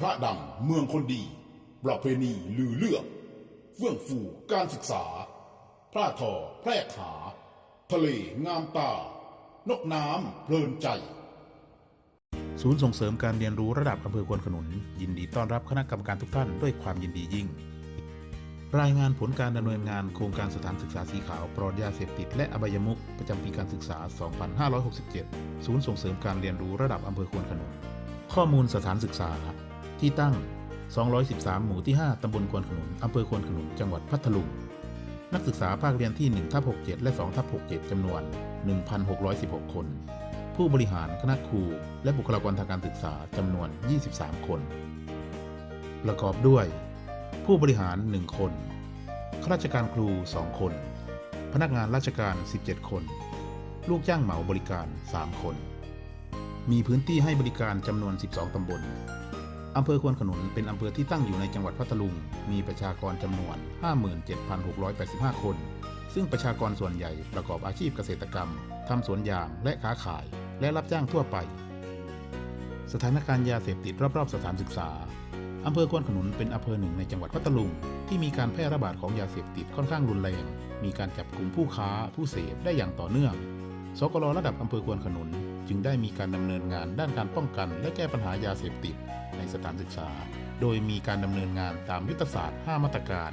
พระดังเมืองคนดี ประเพณีลือเลือกเฟื่องฟูการศึกษา พระทอแพร่ขา ทะเลงามตา นกน้ำเพลินใจ ศูนย์ส่งเสริมการเรียนรู้ระดับอำเภอควนขนุน ยินดีต้อนรับคณะกรรมการทุกท่านด้วยความยินดียิ่ง รายงานผลการดำเนินงานโครงการสถานศึกษาสีขาวปลอดยาเสพติดและอบายมุขประจำปีการศึกษา 2567 ศูนย์ส่งเสริมการเรียนรู้ระดับอำเภอควนขนุนข้อมูลสถานศึกษา ที่ตั้ง 213 หมู่ที่ 5 ตำบลควนขนุน อำเภอควนขนุน จังหวัดพัทลุง นักศึกษาภาคเรียนที่1ทับ67 และ2ทับ67 จำนวน 1,616 คน ผู้บริหารคณะครู และบุคลากรทางการศึกษาจำนวน 23 คน ประกอบด้วย ผู้บริหาร 1 คน ข้าราชการครู 2 คน พนักงานราชการ 17 คน ลูกจ้างเหมาบริการ 3 คน มีพื้นที่ให้บริการจำนวน 12 ตำบล อำเภอควนขนุนเป็นอำเภอที่ตั้งอยู่ในจังหวัดพัทลุง มีประชากรจำนวน 57,685 คน ซึ่งประชากรส่วนใหญ่ประกอบอาชีพเกษตรกรรม ทำสวนยางและค้าขาย และรับจ้างทั่วไป สถานการณ์ยาเสพติดรอบๆสถานศึกษาอำเภอควนขนุนเป็นอำเภอหนึ่งในจังหวัดพัทลุง ที่มีการแพร่ระบาดของยาเสพติดค่อนข้างรุนแรง มีการจับกลุ่มผู้ค้าผู้เสพได้อย่างต่อเนื่อง สกลระดับอำเภอควนขนุน จึงได้มีการดำเนินงานด้านการป้องกัน และแก้ปัญหายาเสพติดในสถานศึกษา โดยมีการดำเนินงานตามยุทธศาสตร์ 5 มาตรการ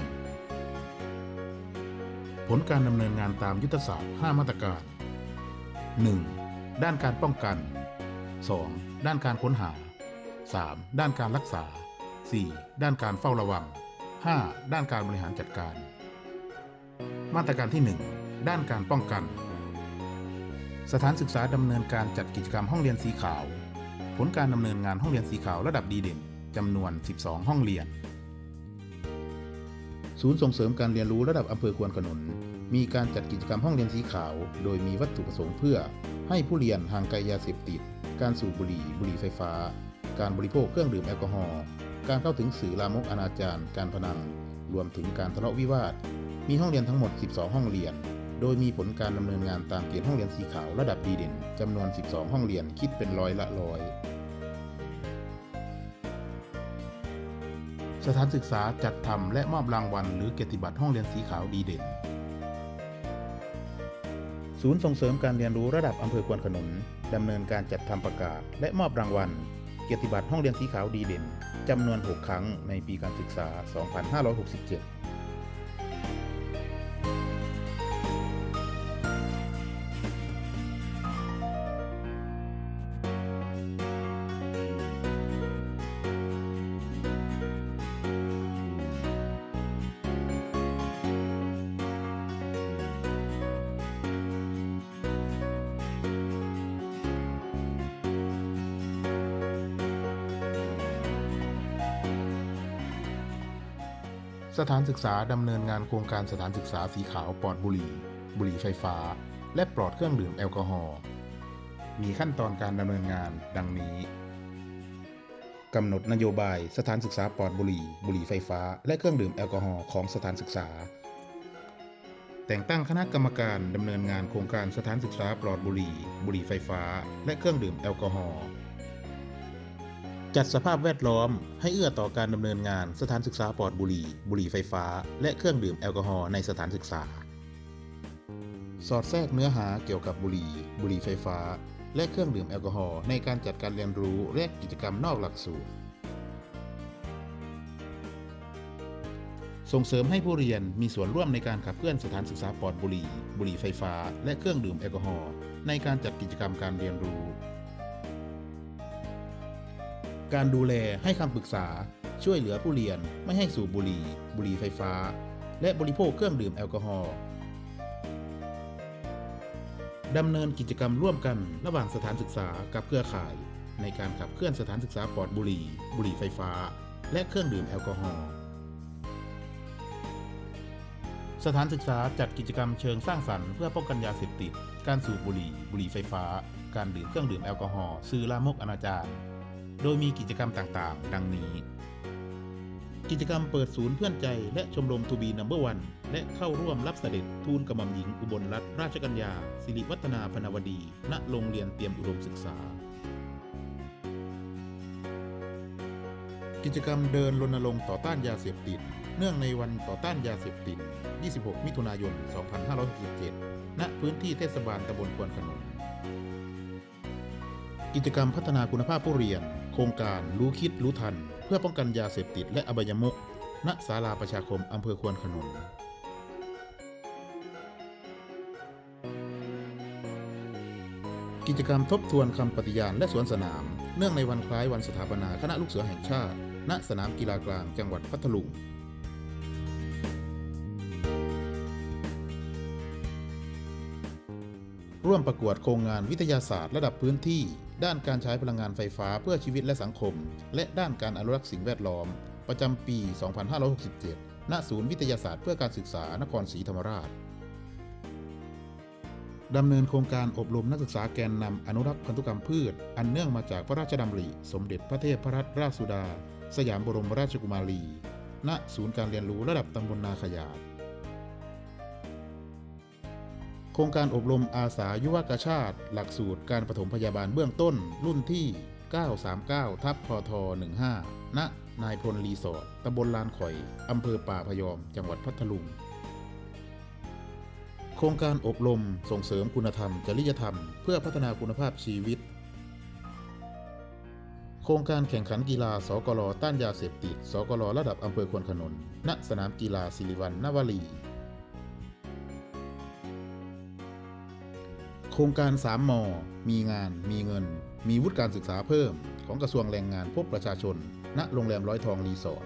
ผลการดำเนินงานตามยุทธศาสตร์ 5 มาตรการ 1. ด้านการป้องกัน 2. ด้านการค้นหา 3. ด้านการรักษา 4. ด้านการเฝ้าระวัง 5. ด้านการบริหารจัดการ มาตรการที่ 1 ด้านการป้องกัน สถานศึกษาดำเนินการจัดกิจกรรมห้องเรียนสีขาว ผลการดำเนินงานห้องเรียนสีขาวระดับดีเด่นจำนวน 12 ห้องเรียน ศูนย์ส่งเสริมการเรียนรู้ระดับอำเภอควนขนุน มีการจัดกิจกรรมห้องเรียนสีขาว โดยมีวัตถุประสงค์เพื่อ ให้ผู้เรียนห่างไกลยาเสพติด การสูบบุหรี่ บุหรี่ไฟฟ้า การบริโภคเครื่องดื่มแอลกอฮอล์ การเข้าถึงสื่อลามกอนาจารการพนัน รวมถึงการทะเลาะวิวาท มีห้องเรียนทั้งหมด 12 ห้องเรียน โดยมีผลการดำเนินงานตามเกณฑ์ห้องเรียนสีขาวระดับดีเด่นจำนวน 12 ห้องเรียนคิดเป็นร้อยละร้อยสถานศึกษาจัดทำและมอบรางวัลหรือเกียรติบัตรห้องเรียนสีขาวดีเด่น ศูนย์ส่งเสริมการเรียนรู้ระดับอำเภอควนขนุนดำเนินการจัดทำประกาศ และมอบรางวัล เกียรติบัตรห้องเรียนสีขาวดีเด่นจำนวน 6 ครั้งในปีการศึกษา 2567 สถานศึกษาดำเนินงานโครงการสถานศึกษาสีขาวปลอดบุหรี่ บุหรี่ไฟฟ้า และปลอดเครื่องดื่มแอลกอฮอล์มีขั้นตอนการดำเนินงานดังนี้กำหนดนโยบายสถานศึกษาปลอดบุหรี่ บุหรี่ไฟฟ้า และเครื่องดื่มแอลกอฮอล์ของสถานศึกษา แต่งตั้งคณะกรรมการดำเนินงานโครงการสถานศึกษาปลอดบุหรี่ บุหรี่ไฟฟ้า และเครื่องดื่มแอลกอฮอล์ จัดสภาพแวดล้อมให้เอื้อต่อการดำเนินงานสถานศึกษาปลอดบุหรี่ บุหรี่ไฟฟ้า และเครื่องดื่มแอลกอฮอล์ในสถานศึกษา สอดแทรกเนื้อหาเกี่ยวกับบุหรี่ บุหรี่ไฟฟ้า และเครื่องดื่มแอลกอฮอล์ในการจัดการเรียนรู้และกิจกรรมนอกหลักสูตร ส่งเสริมให้ผู้เรียนมีส่วนร่วมในการขับเคลื่อนสถานศึกษาปลอดบุหรี่ บุหรี่ไฟฟ้า และเครื่องดื่มแอลกอฮอล์ในการจัดกิจกรรมการเรียนรู้ การดูแลให้คำปรึกษาช่วยเหลือผู้เรียนไม่ให้สูบบุหรี่ บุหรี่ไฟฟ้า และบริโภคเครื่องดื่มแอลกอฮอล์ดำเนินกิจกรรมร่วมกันระหว่างสถานศึกษากับเครือข่าย ในการขับเคลื่อนสถานศึกษาปลอดบุหรี่ บุหรี่ไฟฟ้า และเครื่องดื่มแอลกอฮอล์ สถานศึกษาจัดกิจกรรมเชิงสร้างสรรค์เพื่อป้องกันยาเสพติด การสูบบุหรี่ บุหรี่ไฟฟ้า การดื่มเครื่องดื่มแอลกอฮอล์สื่อลามกอนาจาร โดยมีกิจกรรมต่างๆ ดังนี้ กิจกรรมเปิดศูนย์เพื่อนใจและชมรมทูบีนัมเบอร์วันและเข้าร่วมรับเสด็จทูลกระหม่อมหญิงอุบลรัตนราชกัญญา สิริวัฒนาพนวดี ณ โรงเรียนเตรียมอุดมศึกษา กิจกรรมเดินรณรงค์ต่อต้านยาเสพติด เนื่องในวันต่อต้านยาเสพติด 26 มิถุนายน 2567 ณ พื้นที่เทศบาลตำบลควนขนุนกิจกรรมพัฒนาคุณภาพผู้เรียน ครงการรู้คิดรู้ทัน เพื่อป้องกันยาเสพติดและอบายมุกณศาลาประชาคมอำเภอควนขนุนกิจกรรมทบทวนคำปฏิญาณและสวนสนาม เนื่องในวันคล้ายวันสถาปนาคณะลูกเสือแห่งชาติ ณ สนามกีฬากลางจังหวัดพัทลุง ร่วมประกวดโครงงานวิทยาศาสตร์ระดับพื้นที่ ด้านการใช้พลังงานไฟฟ้าเพื่อชีวิตและสังคม และด้านการอนุรักษ์สิ่งแวดล้อม ประจำปี 2567 ณ ศูนย์วิทยาศาสตร์เพื่อการศึกษานครศรีธรรมราชดำเนินโครงการอบรมนักศึกษาแกนนำอนุรักษ์พันธุกรรมพืช อันเนื่องมาจากพระราชดำริ สมเด็จพระเทพรัตนราชสุดา สยามบรมราชกุมารี ณ ศูนย์การเรียนรู้ระดับตำบลนาขยาด ครงการอบรมอาสายุวกชาติ หลักสูตรการปฐมพยาบาลเบื้องต้น รุ่นที่ 939 ทับพท 15 ณ นายพลรีสอร์ทตำบลลานข่อย อำเภอป่าพยอม จังหวัดพัทลุง โครงการอบรมส่งเสริมคุณธรรม จริยธรรม เพื่อพัฒนาคุณภาพชีวิต โครงการแข่งขันกีฬา สกลต้านยาเสพติด สกลระดับอำเภอควนขนน ณ สนามกีฬาสิริวัณนวลี ครงการ 3 ม มีงาน มีเงิน มีวุฒิการศึกษาเพิ่ม ของกระทรวงแรงงานพบประชาชน ณ โรงแรมร้อยทองรีสอร์ท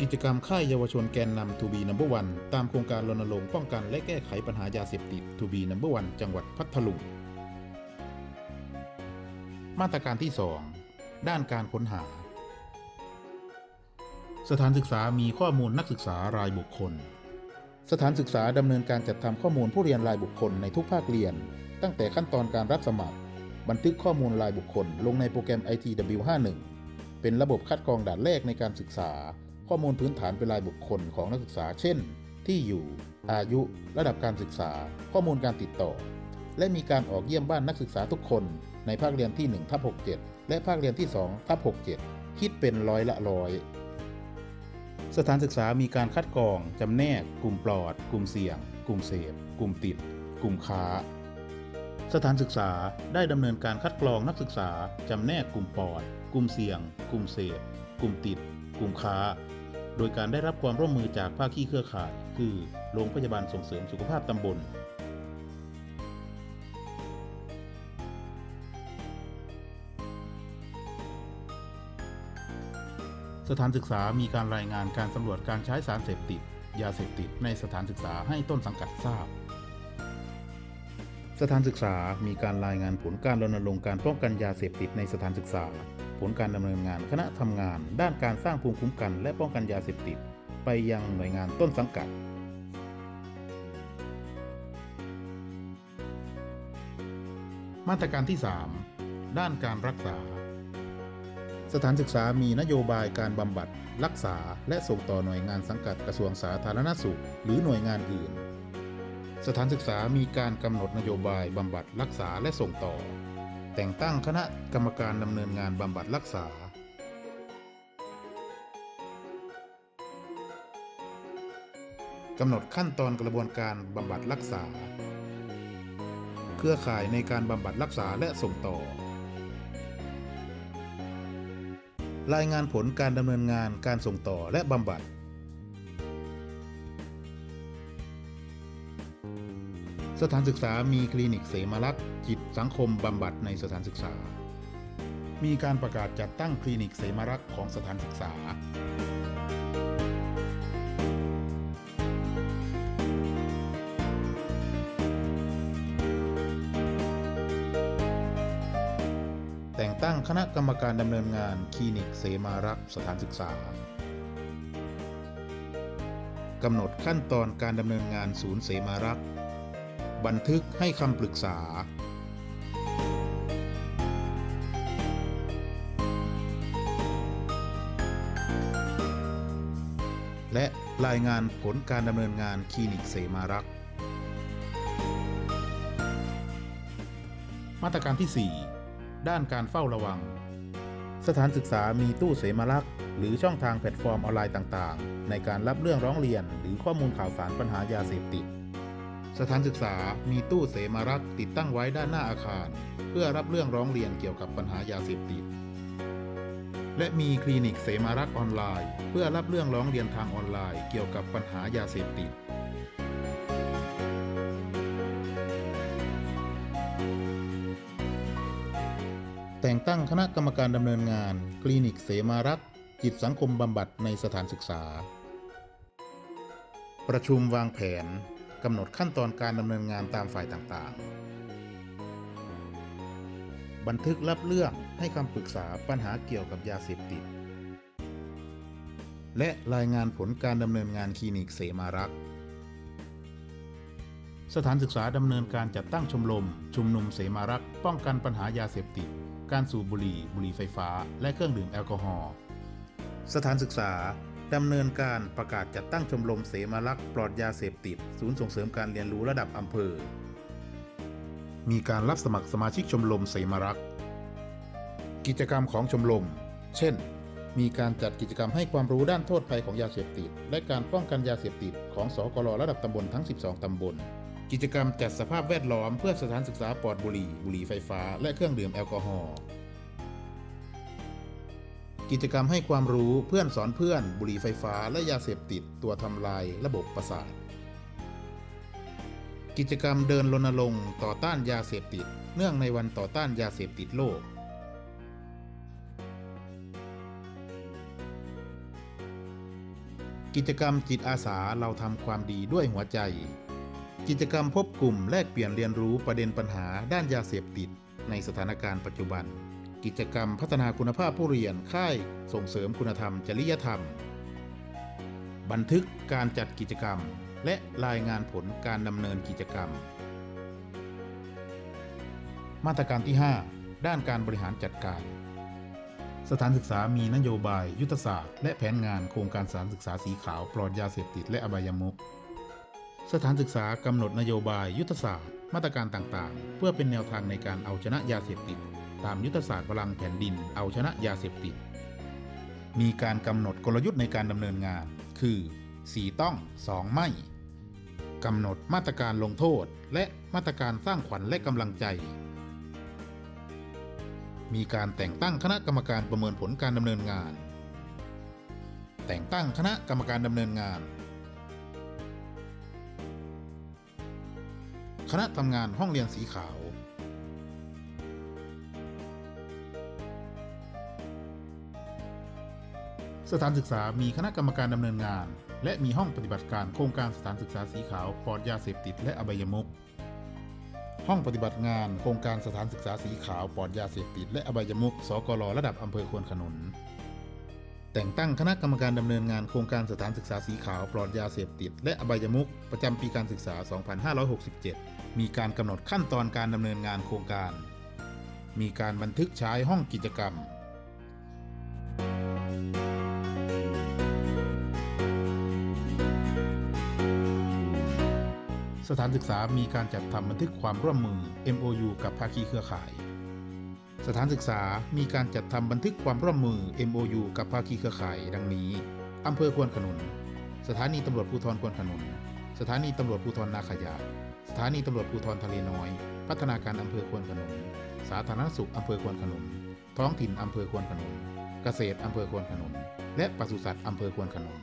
กิจกรรมค่ายเยาวชนแกนนำ To be number one ตามโครงการรณรงค์ป้องกันและแก้ไขปัญหายาเสพติด To be number one จังหวัดพัทลุง มาตรการที่ 2 ด้านการค้นหา สถานศึกษามีข้อมูลนักศึกษารายบุคคล สถานศึกษาดำเนินการจัดทำข้อมูลผู้เรียนรายบุคคลในทุกภาคเรียน ตั้งแต่ขั้นตอนการรับสมัคร บันทึกข้อมูลรายบุคคล ลงในโปรแกรม ITW51 เป็นระบบคัดกรองด่านแรกในการศึกษา ข้อมูลพื้นฐานเป็นรายบุคคลของนักศึกษา เช่น ที่อยู่ อายุ ระดับการศึกษา ข้อมูลการติดต่อ และมีการออกเยี่ยมบ้านนักศึกษาทุกคน ในภาคเรียนที่1ทับ67 และภาคเรียนที่2ทับ67 คิดเป็นร้อยละร้อย สถานศึกษามีการคัดกรองจำแนก กลุ่มปลอด กลุ่มเสี่ยง กลุ่มเสพ กลุ่มติด กลุ่มค้า สถานศึกษาได้ดำเนินการคัดกรองนักศึกษาจำแนกกลุ่มปลอด กลุ่มเสี่ยง กลุ่มเสพ กลุ่มติด กลุ่มค้า โดยการได้รับความร่วมมือจากภาคีเครือข่าย คือโรงพยาบาลส่งเสริมสุขภาพตำบล สถานศึกษามีการรายงานการสำรวจการใช้สารเสพติด ยาเสพติดในสถานศึกษาให้ต้นสังกัดทราบ สถานศึกษามีการรายงานผลการรณรงค์การป้องกันยาเสพติดในสถานศึกษา ผลการดำเนินงานคณะทำงาน ด้านการสร้างภูมิคุ้มกันและป้องกันยาเสพติด ไปยังหน่วยงานต้นสังกัดมาตรการที่ 3 ด้านการรักษา สถานศึกษามีนโยบายการบำบัด รักษา และส่งต่อหน่วยงานสังกัดกระทรวงสาธารณสุข หรือหน่วยงานอื่น สถานศึกษามีการกำหนดนโยบายบำบัดรักษาและส่งต่อ แต่งตั้งคณะกรรมการดำเนินงานบำบัดรักษา กำหนดขั้นตอนกระบวนการบำบัดรักษา เครือข่ายในการบำบัดรักษาและส่งต่อ รายงานผลการดำเนินงานการส่งต่อและบำบัด สถานศึกษามีคลินิกเสมารักษ์จิตสังคมบำบัดในสถานศึกษา มีการประกาศจัดตั้งคลินิกเสมารักษ์ของสถานศึกษา คณะกรรมการดำเนินงานคลินิกเสมารักษ์สถานศึกษากำหนดขั้นตอนการดำเนินงานศูนย์เสมารักษ์บันทึกให้คำปรึกษา และรายงานผลการดำเนินงานคลินิกเสมารักษ์มาตรการที่ 4 ด้านการเฝ้าระวัง สถานศึกษามีตู้เสมารักษ์หรือช่องทางแพลตฟอร์มออนไลน์ต่างๆ ในการรับเรื่องร้องเรียนหรือข้อมูลข่าวสารปัญหายาเสพติด สถานศึกษามีตู้เสมารักษ์ติดตั้งไว้ด้านหน้าอาคาร เพื่อรับเรื่องร้องเรียนเกี่ยวกับปัญหายาเสพติด และมีคลินิกเสมารักษ์ออนไลน์ เพื่อรับเรื่องร้องเรียนทางออนไลน์ เกี่ยวกับปัญหายาเสพติด ตั้งคณะกรรมการดำเนินงาน คลินิกเสมารักษ์จิตสังคมบำบัดในสถานศึกษา ประชุมวางแผนกำหนดขั้นตอนการดำเนินงานตามฝ่ายต่างๆ บันทึกรับเรื่องให้คำปรึกษาปัญหาเกี่ยวกับยาเสพติด และรายงานผลการดำเนินงานคลินิกเสมารักษ์สถานศึกษาดำเนินการจัดตั้งชมรมชุมนุมเสมารักษ์ป้องกันปัญหายาเสพติด การสูบบุหรี่ บุหรี่ไฟฟ้า และเครื่องดื่มแอลกอฮอล์ สถานศึกษาดำเนินการประกาศจัดตั้งชมรมเสมารักษ์ปลอดยาเสพติด ศูนย์ส่งเสริมการเรียนรู้ระดับอำเภอ มีการรับสมัครสมาชิกชมรมเสมารักษ์กิจกรรมของชมรม เช่น มีการจัดกิจกรรมให้ความรู้ด้านโทษภัยของยาเสพติด และการป้องกันยาเสพติดของสกลระดับตำบลทั้ง 12 ตำบล กิจกรรมจัดสภาพแวดล้อมเพื่อสถานศึกษาปลอดบุหรี่ บุหรี่ไฟฟ้า และเครื่องดื่มแอลกอฮอล์ กิจกรรมให้ความรู้เพื่อนสอนเพื่อน บุหรี่ไฟฟ้า และยาเสพติด ตัวทำลายระบบประสาท กิจกรรมเดินรณรงค์ต่อต้านยาเสพติด เนื่องในวันต่อต้านยาเสพติดโลกกิจกรรมจิตอาสาเราทำความดีด้วยหัวใจ กิจกรรมพบกลุ่มแลกเปลี่ยนเรียนรู้ประเด็นปัญหาด้านยาเสพติด ในสถานการณ์ปัจจุบัน กิจกรรมพัฒนาคุณภาพผู้เรียนค่ายส่งเสริมคุณธรรม จริยธรรม บันทึกการจัดกิจกรรม และรายงานผลการดำเนินกิจกรรม มาตรการที่ 5 ด้านการบริหารจัดการ สถานศึกษามีนโยบาย ยุทธศาสตร์ และแผนงานโครงการสถานศึกษาสีขาวปลอดยาเสพติดและอบายมุข สถานศึกษากำหนดนโยบายยุทธศาสตร์ มาตรการต่างๆ เพื่อเป็นแนวทางในการเอาชนะยาเสพติด ตามยุทธศาสตร์พลังแผ่นดินเอาชนะยาเสพติด มีการกำหนดกลยุทธ์ในการดำเนินงาน คือ 4 ต้อง 2 ไม่กำหนดมาตรการลงโทษ และมาตรการสร้างขวัญและกำลังใจ มีการแต่งตั้งคณะกรรมการประเมินผลการดำเนินงาน แต่งตั้งคณะกรรมการดำเนินงาน คณะทำงานห้องเรียนสีขาว สถานศึกษามีคณะกรรมการดำเนินงาน และมีห้องปฏิบัติการโครงการสถานศึกษาสีขาวปลอดยาเสพติดและอบายมุขห้องปฏิบัติงานโครงการสถานศึกษาสีขาวปลอดยาเสพติดและอบายมุขสกลระดับอำเภอควนขนุน แต่งตั้งคณะกรรมการดำเนินงานโครงการสถานศึกษาสีขาวปลอดยาเสพติด และอบายมุขประจำปีการศึกษา 2567 มีการกำหนดขั้นตอนการดำเนินงานโครงการ มีการบันทึกใช้ห้องกิจกรรม สถานศึกษามีการจัดทำบันทึกความร่วมมือ MOU กับภาคีเครือข่าย สถานศึกษามีการจัดทำบันทึกความร่วมมือ MOU กับภาคีเครือข่ายดังนี้ อำเภอควนขนุน สถานีตำรวจภูธรควนขนุน สถานีตำรวจภูธรนาขยา สถานีตำรวจภูธรทะเลน้อย พัฒนาการอำเภอควนขนุน สาธารณสุขอำเภอควนขนุน ท้องถิ่นอำเภอควนขนุน เกษตรอำเภอควนขนุน และปศุสัตว์อำเภอควนขนุน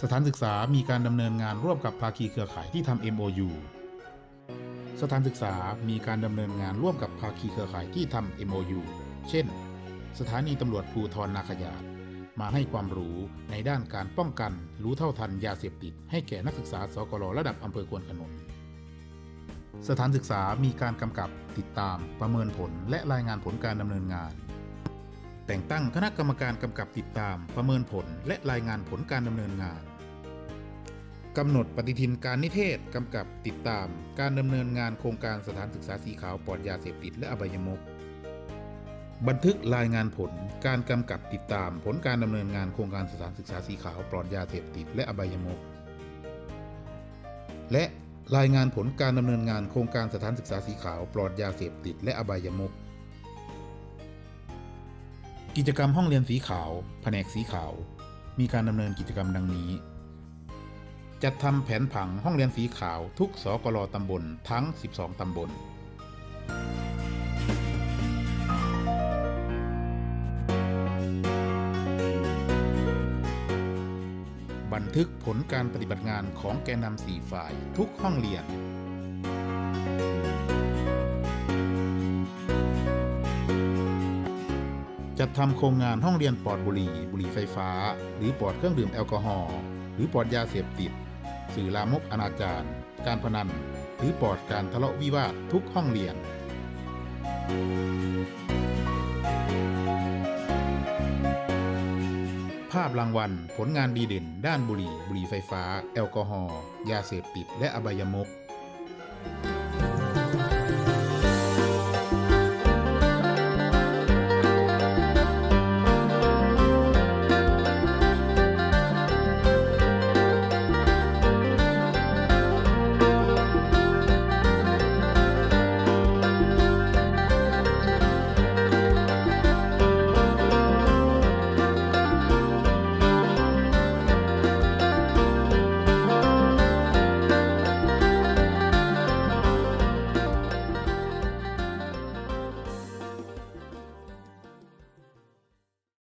สถานศึกษามีการดำเนินงานร่วมกับภาคีเครือข่ายที่ทำ MOU สถานศึกษามีการดำเนินงานร่วมกับภาคีเครือข่ายที่ทำ MOU เช่น สถานีตำรวจภูธรนาขยาดมาให้ความรู้ในด้านการป้องกันรู้เท่าทันยาเสพติด ให้แก่นักศึกษาสกลระดับอำเภอควนขนุนสถานศึกษามีการกำกับติดตามประเมินผลและรายงานผลการดำเนินงาน แต่งตั้งคณะกรรมการกำกับติดตามประเมินผลและรายงานผลการดำเนินงาน กำหนดปฏิทินการนิเทศ กำกับติดตาม การดำเนินงานโครงการสถานศึกษาสีขาวปลอดยาเสพติดและอบายมุขบันทึกรายงานผลการกำกับติดตาม ผลการดำเนินงานโครงการสถานศึกษาสีขาวปลอดยาเสพติดและอบายมุขและรายงานผลการดำเนินงานโครงการสถานศึกษาสีขาวปลอดยาเสพติดและอบายมุก กิจกรรมห้องเรียนสีขาว แผนกสีขาว มีการดำเนินกิจกรรมดังนี้ จัดทำแผนผังห้องเรียนสีขาวทุกสกลตำบลทั้ง 12 ตำบล บันทึกผลการปฏิบัติงานของแกนนำสี่ฝ่ายทุกห้องเรียนจัดทำโครงงานห้องเรียนปลอดบุหรี่ บุหรี่ไฟฟ้า หรือปลอดเครื่องดื่มแอลกอฮอล์หรือปลอดยาเสพติด สื่อลามกอนาจารการพนัน หรือปลอดการทะเลาะวิวาททุกห้องเรียน ภาพรางวัล ผลงานดีเด่น ด้านบุหรี่ บุหรี่ไฟฟ้า แอลกอฮอล์ ยาเสพติด และอบายมุก